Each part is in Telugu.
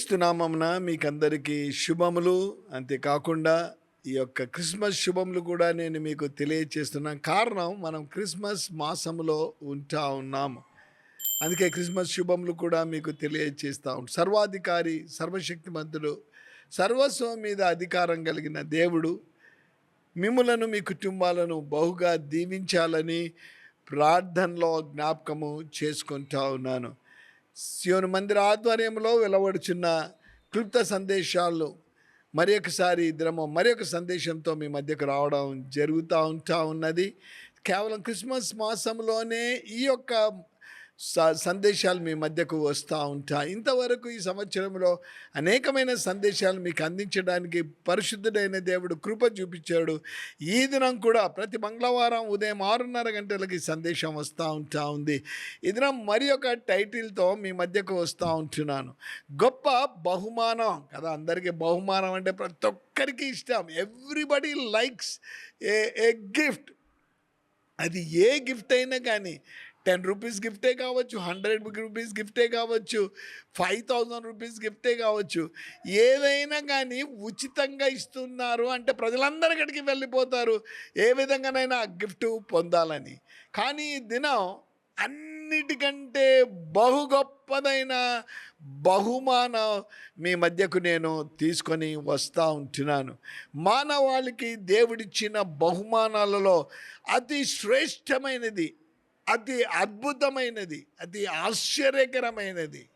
క్రీస్తునామమున మీకందరికీ శుభములు. అంతేకాకుండా ఈ యొక్క క్రిస్మస్ శుభములు కూడా నేను మీకు తెలియచేస్తున్నాను కారణం మనం క్రిస్మస్ మాసంలో ఉంటా ఉన్నాము. అందుకే క్రిస్మస్ శుభములు కూడా మీకు తెలియచేస్తా ఉంటాం సర్వాధికారి సర్వశక్తిమంతుడు సర్వస్వం మీద అధికారం కలిగిన దేవుడు మిమ్ములను మీ కుటుంబాలను బహుగా దీవించాలని ప్రార్థనలో జ్ఞాపకము చేసుకుంటా ఉన్నాను. శివుని మందిర ఆధ్వర్యంలో వెలువడుచున్న క్లుప్త సందేశాలు మరి ఒకసారి ఇద్దరము మరి ఒక సందేశంతో మీ మధ్యకు రావడం జరుగుతూ ఉంటా ఉన్నది. కేవలం క్రిస్మస్ మాసంలోనే ఈ యొక్క సందేశాలు మీ మధ్యకు వస్తూ ఉంటాయి. ఇంతవరకు ఈ సంవత్సరంలో అనేకమైన సందేశాలు మీకు అందించడానికి పరిశుద్ధుడైన దేవుడు కృప చూపించాడు. ఈ దినం కూడా ప్రతి మంగళవారం ఉదయం ఆరున్నర గంటలకి సందేశం వస్తూ ఉంటా ఉంది. ఈ దినం మరి ఒక టైటిల్తో మీ మధ్యకు వస్తూ ఉంటున్నాను. గొప్ప బహుమానం కదా అందరికీ బహుమానం అంటే ప్రతి ఒక్కరికి ఇష్టం. Everybody likes a a gift. అది ఏ గిఫ్ట్ అయినా కానీ టెన్ రూపీస్ గిఫ్టే కావచ్చు హండ్రెడ్ రూపీస్ గిఫ్టే కావచ్చు ఫైవ్ థౌజండ్ రూపీస్ గిఫ్టే కావచ్చు. ఏదైనా కానీ ఉచితంగా ఇస్తున్నారు అంటే ప్రజలందరి అక్కడికి వెళ్ళిపోతారు. ఏ విధంగానైనా గిఫ్ట్ పొందాలని. కానీ ఈ దినం అన్నిటికంటే బహు గొప్పదైన బహుమానం మీ మధ్యకు నేను తీసుకొని వస్తూ ఉంటున్నాను. మానవాళికి దేవుడిచ్చిన బహుమానాలలో అతి శ్రేష్టమైనది అతి అద్భుతమైనది అతి ఆశ్చర్యకరమైనది.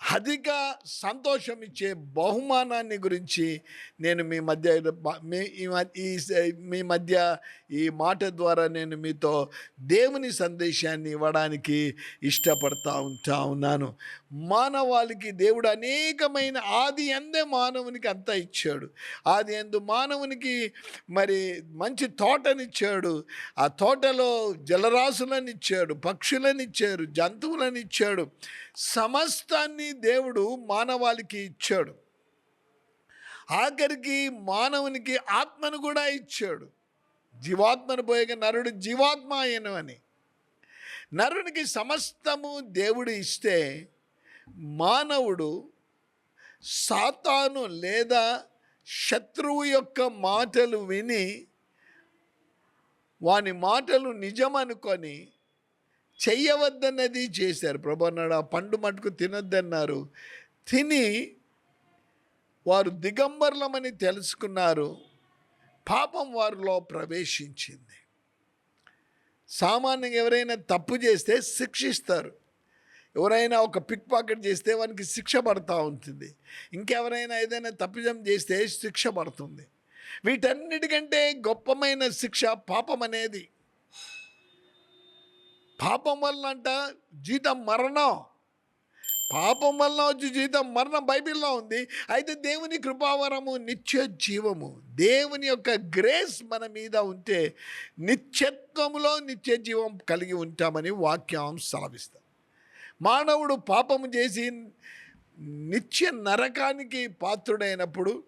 అధిక సంతోషం ఇచ్చే బహుమానాన్ని గురించి నేను మీ మధ్య మీ ఈ ఈ మీ మధ్య ఈ మాట ద్వారా నేను మీతో దేవుని సందేశాన్ని ఇవ్వడానికి ఇష్టపడతా ఉంటా ఉన్నాను. మానవాళికి దేవుడు అనేకమైన ఆది ఎందే మానవునికి అంతా ఇచ్చాడు. ఆది ఎందు మానవునికి మరి మంచి తోటనిచ్చాడు. ఆ తోటలో జలరాశులను ఇచ్చాడు పక్షులను జంతువులను ఇచ్చాడు సమస్తాన్ని దేవుడు మానవాళికి ఇచ్చాడు. ఆఖరికి మానవునికి ఆత్మను కూడా ఇచ్చాడు. జీవాత్మను పోయగా నరుడు జీవాత్మ అయిన అని నరునికి సమస్తము దేవుడు ఇస్తే మానవుడు సాతాను లేదా శత్రువు యొక్క మాటలు విని వాని మాటలు నిజమనుకొని చెయ్యవద్దన్నది చేశారు. ప్రభు అన్నాడు ఆ పండు మటుకు తినొద్దన్నారు. తిని వారు దిగంబర్లమని తెలుసుకున్నారు. పాపం వారిలో ప్రవేశించింది. సామాన్యంగా ఎవరైనా తప్పు చేస్తే శిక్షిస్తారు. ఎవరైనా ఒక పిక్ పాకెట్ చేస్తే వానికి శిక్ష పడుతూ ఉంటుంది. ఇంకెవరైనా ఏదైనా తప్పిదం చేస్తే శిక్ష పడుతుంది. వీటన్నిటికంటే గొప్పమైన శిక్ష పాపం అనేది పాపం వల్ల అంట జీతం మరణం. పాపం వల్ల వచ్చి జీతం మరణం బైబిల్లో ఉంది. అయితే దేవుని కృపావరము నిత్య జీవము. దేవుని యొక్క గ్రేస్ మన మీద ఉంటే నిత్యత్వములో నిత్య జీవం కలిగి ఉంటామని వాక్యం సావిస్తాం మానవుడు పాపము చేసి నిత్య నరకానికి పాత్రుడైనప్పుడు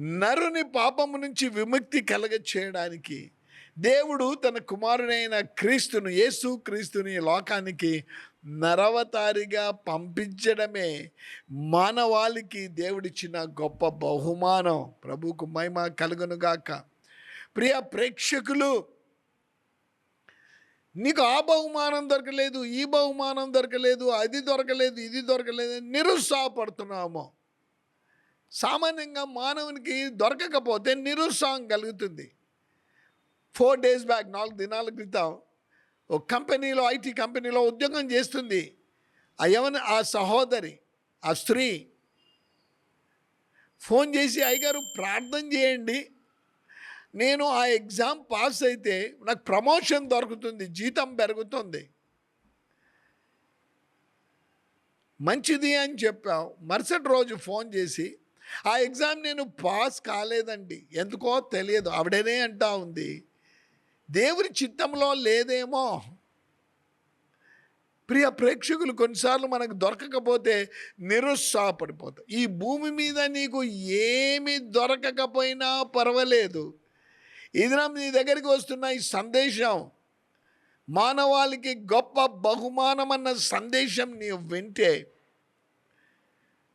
నరుని పాపము నుంచి విముక్తి కలగ చేయడానికి దేవుడు తన కుమారుడైన క్రీస్తును యేసు క్రీస్తుని లోకానికి నరవతారిగా పంపించడమే మానవాళికి దేవుడిచ్చిన గొప్ప బహుమానం. ప్రభుకు మహిమ కలుగునుగాక ప్రియ ప్రేక్షకులు నీకు ఆ బహుమానం దొరకలేదు ఈ బహుమానం దొరకలేదు అది దొరకలేదు ఇది దొరకలేదు అని నిరుత్సాహపడుతున్నాము. సామాన్యంగా మానవునికి దొరకకపోతే నిరుత్సాహం కలుగుతుంది. ఫోర్ డేస్ బ్యాక్ నాలుగు దినాల క్రితం ఒక కంపెనీలో ఐటీ కంపెనీలో ఉద్యోగం చేస్తుంది. ఆ యవన ఆ సహోదరి ఆ స్త్రీ ఫోన్ చేసి అయ్యగారు ప్రార్థన చేయండి. నేను ఆ ఎగ్జామ్ పాస్ అయితే నాకు ప్రమోషన్ దొరుకుతుంది జీతం పెరుగుతుంది. మంచిది అని చెప్పాం. మరుసటి రోజు ఫోన్ చేసి ఆ ఎగ్జామ్ నేను పాస్ కాలేదండి. ఎందుకో తెలియదు. ఆవిడనే అంటా ఉంది. దేవుని చిత్తంలో లేదేమో. ప్రియ ప్రేక్షకులు కొన్నిసార్లు మనకు దొరకకపోతే నిరుత్సాహపడిపోతాం. ఈ భూమి మీద నీకు ఏమి దొరకకపోయినా పర్వాలేదు. ఇది నా నీ దగ్గరికి వస్తున్న ఈ సందేశం మానవాళికి గొప్ప బహుమానం అన్న సందేశం నీవు వింటే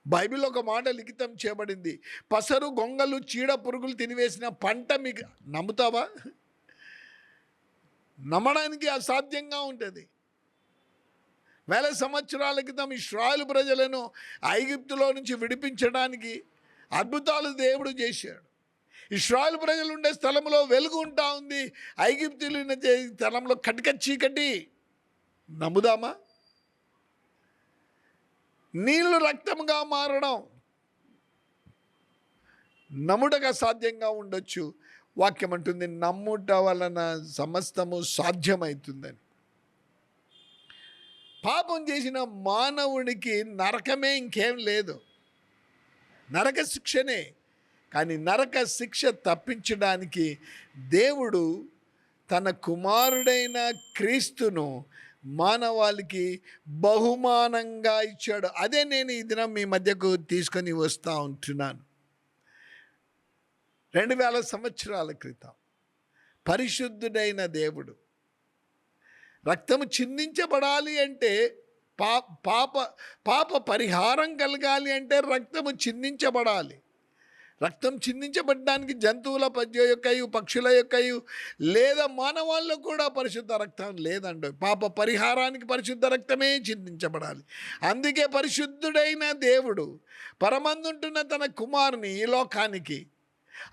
బైబిల్ ఒక మాట లిఖితం చేయబడింది. పసరు గొంగలు చీడ పురుగులు తినివేసిన పంట మీకు నమ్ముతావా? నమ్మడానికి అసాధ్యంగా ఉంటుంది. వేల సంవత్సరాల క్రితం ఇస్రాయల్ ప్రజలను ఐగిప్తులో నుంచి విడిపించడానికి అద్భుతాలు దేవుడు చేశాడు. ఇస్రాయల్ ప్రజలు ఉండే స్థలంలో వెలుగు ఉంటా ఉంది. ఐగిప్తులు స్థలంలో కటిక చీకటి. నమ్ముదామా? నీళ్ళు రక్తంగా మారడం నముడగా సాధ్యంగా ఉండొచ్చు. వాక్యం అంటుంది నమ్ముట వలన సమస్తము సాధ్యమవుతుందని పాపం చేసిన మానవునికి నరకమే ఇంకేం లేదు. నరక శిక్షనే. కానీ నరక శిక్ష తప్పించడానికి దేవుడు తన కుమారుడైన క్రీస్తును మానవాళికి బహుమానంగా ఇచ్చాడు. అదే నేను ఈ దినం మీ మధ్యకు తీసుకొని వస్తూ ఉంటున్నాను. రెండు వేల సంవత్సరాల క్రితం పరిశుద్ధుడైన దేవుడు రక్తము చిందించబడాలి అంటే పా పాప పాప పరిహారం కలగాలి అంటే రక్తము చిందించబడాలి. రక్తం చిందించబడడానికి జంతువుల పద్య యొక్కయు పక్షుల యొక్కయు లేదా మానవాళ్ళు కూడా పరిశుద్ధ రక్తం లేదండి. పాప పరిహారానికి పరిశుద్ధ రక్తమే చిందించబడాలి. అందుకే పరిశుద్ధుడైన దేవుడు పరమందుంటున్న తన కుమారుని ఈ లోకానికి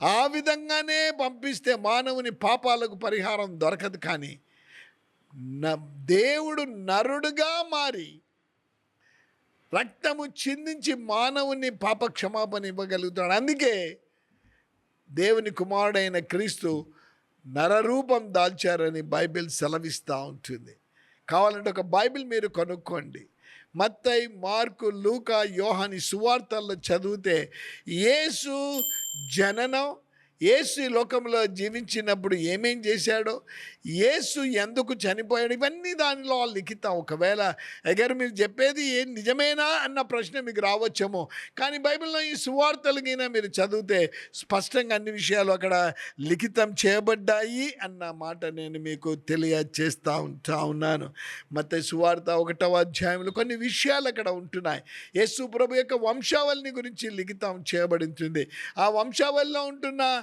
ఆ విధంగానే పంపిస్తే మానవుని పాపాలకు పరిహారం దొరకదు కానీ న దేవుడు నరుడుగా మారి రక్తము చిందించి మానవుని పాప క్షమాపణ ఇవ్వగలుగుతాడు అందుకే దేవుని కుమారుడైన క్రీస్తు నరరూపం దాల్చారని బైబిల్ సెలవిస్తూ ఉంటుంది. కావాలంటే ఒక బైబిల్ మీరు కొనుక్కోండి. మత్తై మార్కు లూకా యోహాని సువార్తల్లో చదివితే యేసు జననం ఏసు లోకంలో జీవించినప్పుడు ఏమేం చేశాడో ఏసు ఎందుకు చనిపోయాడు ఇవన్నీ దానిలో లిఖితం. ఒకవేళ ఎగర్ మీరు చెప్పేది ఏ నిజమేనా అన్న ప్రశ్న మీకు రావచ్చేమో. కానీ బైబిల్లో ఈ సువార్తలకైనా మీరు చదివితే స్పష్టంగా అన్ని విషయాలు అక్కడ లిఖితం చేయబడ్డాయి అన్న మాట నేను మీకు తెలియజేస్తా ఉంటా ఉన్నాను. మత సువార్త ఒకటవ అధ్యాయంలో కొన్ని విషయాలు అక్కడ ఉంటున్నాయి. యేసు ప్రభు యొక్క వంశావళిని గురించి లిఖితం చేయబడుతుంది ఆ వంశావళిలో ఉంటున్న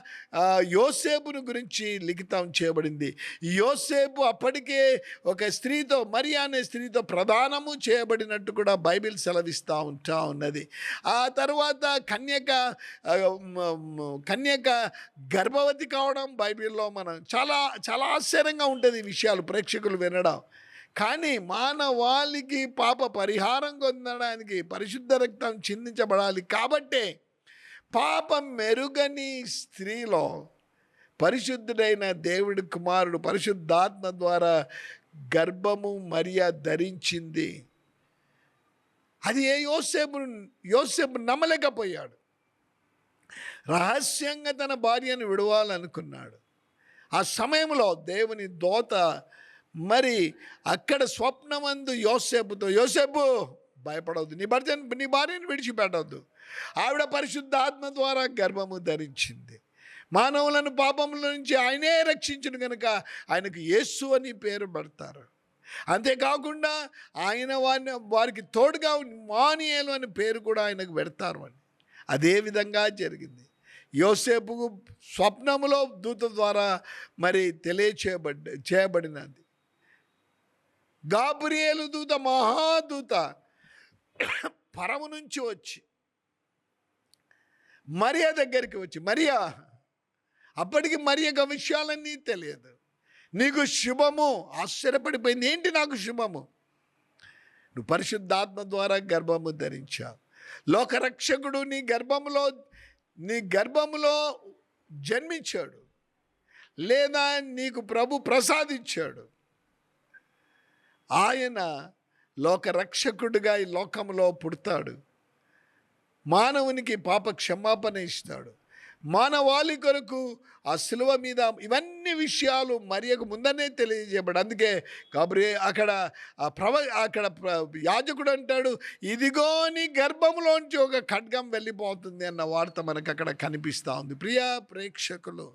యోసేపును గురించి లిఖితం చేయబడింది. యోసేపు అప్పటికే ఒక స్త్రీతో మరి అనే స్త్రీతో ప్రధానము చేయబడినట్టు కూడా బైబిల్ సెలవిస్తూ ఉంటా ఉన్నది. ఆ తర్వాత కన్యక కన్యక గర్భవతి కావడం బైబిల్లో మనం చాలా చాలా ఆశ్చర్యంగా ఉంటుంది ఈ విషయాలు ప్రేక్షకులు వినడం. కానీ మానవాళికి పాప పరిహారం పొందడానికి పరిశుద్ధ రక్తం చిందించబడాలి కాబట్టే పాపం మెరుగని స్త్రీలో పరిశుద్ధుడైన దేవుడి కుమారుడు పరిశుద్ధాత్మ ద్వారా గర్భము మరియా ధరించింది. అది ఏ యోసేపు యోసేపు నమ్మలేకపోయాడు. రహస్యంగా తన భార్యను విడవాలనుకున్నాడు. ఆ సమయంలో దేవుని దోత మరి అక్కడ స్వప్నమందు యోసేపుతో యోసేపు భయపడవద్దు. నీ భర్త నీ భార్యను విడిచిపెట్టవద్దు. ఆవిడ పరిశుద్ధాత్మ ద్వారా గర్భము ధరించింది. మానవులను పాపముల నుంచి ఆయనే రక్షించిన కనుక ఆయనకు యేసు అని పేరు పెడతారు. అంతేకాకుండా ఆయన వారిని వారికి తోడుగా మానియేలు అని పేరు కూడా ఆయనకు పెడతారు అని. అదే విధంగా జరిగింది. యోసేపు స్వప్నములో దూత ద్వారా మరి తెలియచేయబడ్డ చేయబడినది. గాబ్రియేలు దూత మహాదూత పరము నుంచి వచ్చి మరియా దగ్గరికి వచ్చి మరియా అప్పటికి మరియకు విషయాలన్నీ తెలియదు. నీకు శుభము ఆశ్చర్యపడిపోయింది. ఏంటి నాకు శుభము? నువ్వు పరిశుద్ధాత్మ ద్వారా గర్భము ధరించావు. లోకరక్షకుడు నీ గర్భములో నీ గర్భములో జన్మించాడు. లేదా నీకు ప్రభు ప్రసాదించాడు. ఆయన లోకరక్షకుడుగా ఈ లోకంలో పుడతాడు. మానవునికి పాప క్షమాపణ ఇస్తాడు. మానవాళి కొరకు ఆ శిలువ మీద ఇవన్నీ విషయాలు మరియకు ముందనే తెలియజేయబడి అందుకే కాబట్టి అక్కడ ఆ ప్రవ అక్కడ ప్ర- యాజకుడు అంటాడు ఇదిగోని గర్భంలోంచి ఒక ఖడ్గం వెళ్ళిపోతుంది అన్న వార్త మనకు అక్కడ కనిపిస్తూ ఉంది. ప్రియ ప్రేక్షకులు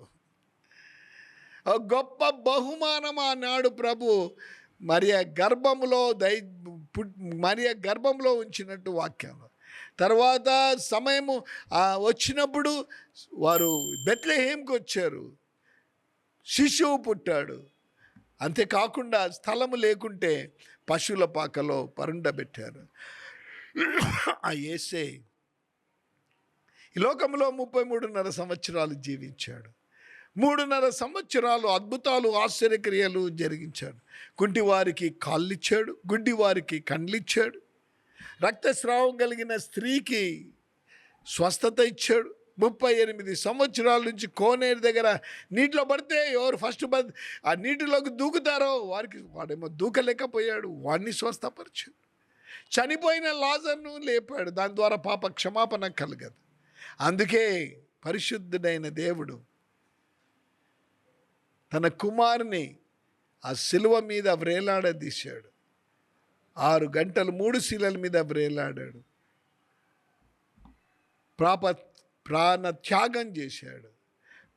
గొప్ప బహుమానం ఆనాడు ప్రభు మరియ గర్భంలో దై పుట్- మరియ గర్భంలో ఉంచినట్టు వాక్యం. తర్వాత సమయము వచ్చినప్పుడు వారు బెట్లహేమ్కి వచ్చారు. శిశువు పుట్టాడు. అంతేకాకుండా స్థలము లేకుంటే పశువుల పాకలో పరుండబెట్టారు ఆ ఏసే ఈ లోకంలో ముప్పై మూడున్నర సంవత్సరాలు జీవించాడు. మూడున్నర సంవత్సరాలు అద్భుతాలు ఆశ్చర్యక్రియలు జరిగించాడు. కుంటి వారికి కాళ్ళిచ్చాడు గుడ్డి వారికి కండ్లిచ్చాడు. రక్తస్రావం కలిగిన స్త్రీకి స్వస్థత ఇచ్చాడు. ముప్పై ఎనిమిది సంవత్సరాల నుంచి కోనేరు దగ్గర నీటిలో పడితే ఎవరు ఫస్ట్ బద్ ఆ నీటిలోకి దూకుతారో వారికి వాడేమో దూకలేకపోయాడు వాడిని స్వస్థపరిచాడు. చనిపోయిన లాజర్ను లేపాడు దాని ద్వారా పాప క్షమాపణ కలగదు. అందుకే పరిశుద్ధుడైన దేవుడు తన కుమారుని ఆ శిలువ మీద వ్రేలాడదీశాడు. ఆరు గంటలు మూడు శిలల మీద వ్రేలాడాడు. ప్రాప ప్రాణ త్యాగం చేశాడు.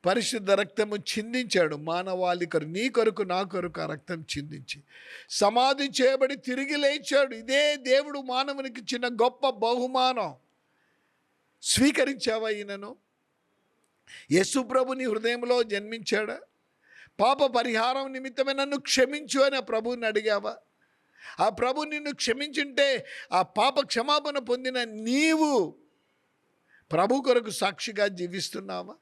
పరిశుద్ధ రక్తము చిందించాడు. మానవాళి కొరకు నీ కొరకు నా కొరకు ఆ రక్తం చిందించి. సమాధి చేయబడి తిరిగి లేచాడు. ఇదే దేవుడు మానవునికి ఇచ్చిన గొప్ప బహుమానం. స్వీకరించావా ఈయనను? యశుప్రభుని హృదయంలో జన్మించాడా? పాప పరిహారం నిమిత్తమే నన్ను క్షమించు అని ఆ ప్రభువుని అడిగావా? ఆ ప్రభు నిన్ను క్షమించుంటే ఆ పాప క్షమాపణ పొందిన నీవు ప్రభు కొరకు సాక్షిగా జీవిస్తున్నావా?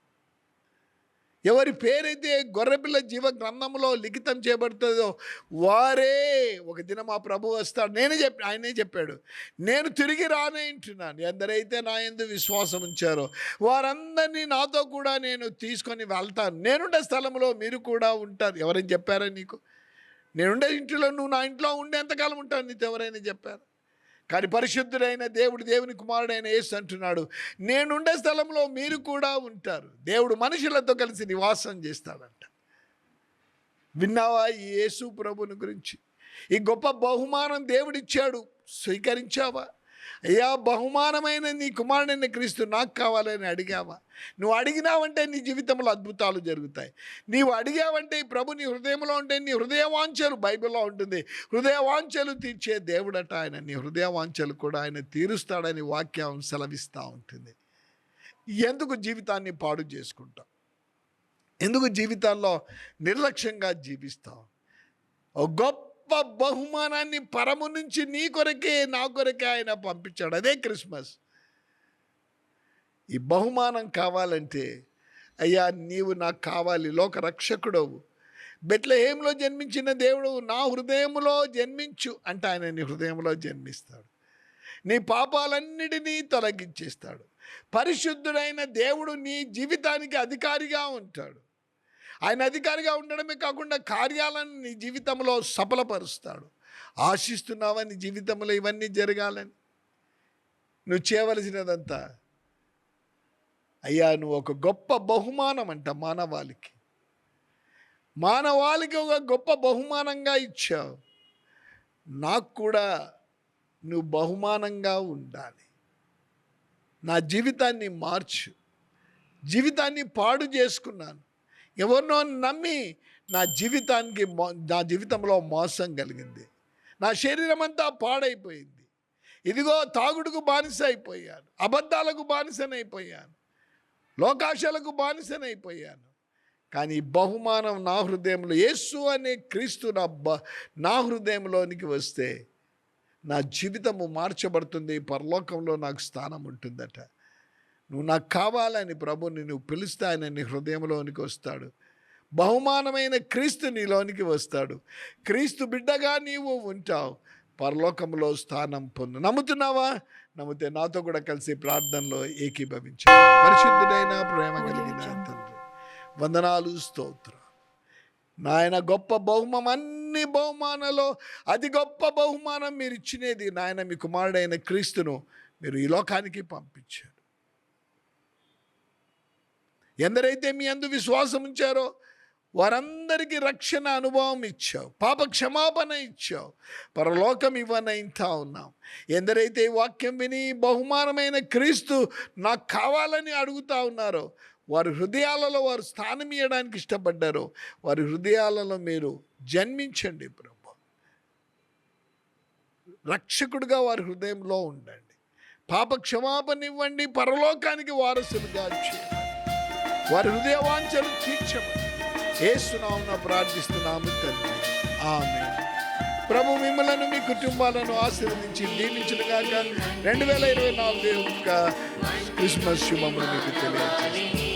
ఎవరి పేరైతే గొర్రెపిల్ల జీవ గ్రంథంలో లిఖితం చేయబడుతుందో వారే ఒక దినం ఆ ప్రభు వస్తాడు. నేనే చెప్పి ఆయనే చెప్పాడు. నేను తిరిగి రానేంటున్నాను ఎందరైతే నా ఎందు విశ్వాసం ఉంచారో వారందరినీ నాతో కూడా నేను తీసుకొని వెళ్తాను. నేనుండే స్థలంలో మీరు కూడా ఉంటారు. ఎవరైనా చెప్పారా నీకు? నేనుండే ఇంట్లో నువ్వు నా ఇంట్లో ఉండే ఎంతకాలం ఉంటావు నీతో ఎవరైనా చెప్పారు? కానీ పరిశుద్ధుడైన దేవుడు దేవుని కుమారుడైన యేసు అంటున్నాడు నేనుండే స్థలంలో మీరు కూడా ఉంటారు. దేవుడు మనుషులతో కలిసి నివాసం చేస్తాడంట. విన్నావా ఈ యేసు ప్రభుని గురించి? ఈ గొప్ప బహుమానం దేవుడిచ్చాడు. స్వీకరించావా? అయ్యా బహుమానమైన నీ కుమారుడైన క్రీస్తు నాకు కావాలని అడిగావా? నువ్వు అడిగినావంటే నీ జీవితంలో అద్భుతాలు జరుగుతాయి. నీవు అడిగావంటే ఈ ప్రభు నీ హృదయంలో ఉంటే నీ హృదయ వాంఛలు బైబిల్లో ఉంటుంది. హృదయ వాంఛలు తీర్చే దేవుడట ఆయన. నీ హృదయ వాంఛలు కూడా ఆయన తీరుస్తాడని వాక్యం సెలవిస్తూ ఉంటుంది. ఎందుకు జీవితాన్ని పాడు చేసుకుంటాం? ఎందుకు జీవితాల్లో నిర్లక్ష్యంగా జీవిస్తాం? ఒక గొప్ప బహుమానాన్ని పరము నుంచి నీ కొరకే నా కొరకే ఆయన పంపించాడు. అదే క్రిస్మస్. ఈ బహుమానం కావాలంటే అయ్యా నీవు నాకు కావాలి లోక రక్షకుడవు. బెట్లహేంలో జన్మించిన దేవుడు నా హృదయంలో జన్మించు అంటే ఆయన నీ హృదయంలో జన్మిస్తాడు. నీ పాపాలన్నిటినీ తొలగించేస్తాడు. పరిశుద్ధుడైన దేవుడు నీ జీవితానికి అధికారిగా ఉంటాడు. ఆయన అధికారిగా ఉండడమే కాకుండా కార్యాలను నీ జీవితంలో సఫలపరుస్తాడు. ఆశిస్తున్నావా నీ జీవితంలో ఇవన్నీ జరగాలని? నువ్వు చేయవలసినదంతా? అయ్యా నువ్వు ఒక గొప్ప బహుమానం అంట మానవాళికి. మానవాళికి ఒక గొప్ప బహుమానంగా ఇచ్చావు. నాకు కూడా నువ్వు బహుమానంగా ఉండాలి. నా జీవితాన్ని మార్చు. జీవితాన్ని పాడు చేసుకున్నాను. ఎవరినో నమ్మి నా జీవితానికి మో నా జీవితంలో మోసం కలిగింది. నా శరీరం అంతా పాడైపోయింది. ఇదిగో తాగుడుకు బానిస అయిపోయాను. అబద్ధాలకు బానిసనైపోయాను. లోకాశలకు బానిసనైపోయాను. కానీ బహుమానం నా హృదయంలో యేసు అనే క్రీస్తు నా బ నా హృదయంలోనికి వస్తే నా జీవితము మార్చబడుతుంది పరలోకంలో నాకు స్థానం ఉంటుందట. నువ్వు నాకు కావాలని ప్రభుని నువ్వు పిలిస్తే ఆయన నీ హృదయంలోనికి వస్తాడు. బహుమానమైన క్రీస్తు నీలోనికి వస్తాడు. క్రీస్తు బిడ్డగా నీవు ఉంటావు. పరలోకంలో స్థానం పొందు. నమ్ముతున్నావా? నమ్మితే నాతో కూడా కలిసి ప్రార్థనలో ఏకీభవించు. పరిశుద్ధుడైన ప్రేమ కలిగిన తండ్రి వందనాలు స్తోత్రం నాయన గొప్ప బహుమం అన్ని బహుమానాలు అతి గొప్ప బహుమానం మీరు ఇచ్చినది నాయన మీ కుమారుడైన క్రీస్తును మీరు ఈ లోకానికి పంపించారు. ఎందరైతే మీ అందు విశ్వాసం ఉంచారో వారందరికీ రక్షణ అనుభవం ఇచ్చావు పాప క్షమాపణ ఇచ్చావు పరలోకం ఇవ్వనంతా ఉన్నాం. ఎందరైతే ఈ వాక్యం విని బహుమానమైన క్రీస్తు నాకు కావాలని అడుగుతా ఉన్నారో వారి హృదయాలలో వారు స్థానం ఇవ్వడానికి ఇష్టపడ్డారో వారి హృదయాలలో మీరు జన్మించండి ప్రభు. రక్షకుడిగా వారి హృదయంలో ఉండండి. పాప క్షమాపణ ఇవ్వండి పరలోకానికి వారసులుగా చేయండి. వారి హృదయ వాంఛలు తీర్చమని ఏసునామున ప్రార్థిస్తున్నాము తండ్రి. ఆమె ప్రభు మిమ్మలను మీ కుటుంబాలను ఆశీర్వదించి దీవించునుగాక రెండు వేల ఇరవై నాలుగు యొక్క క్రిస్మస్ శుభములు మీకు తెలియజేస్తాను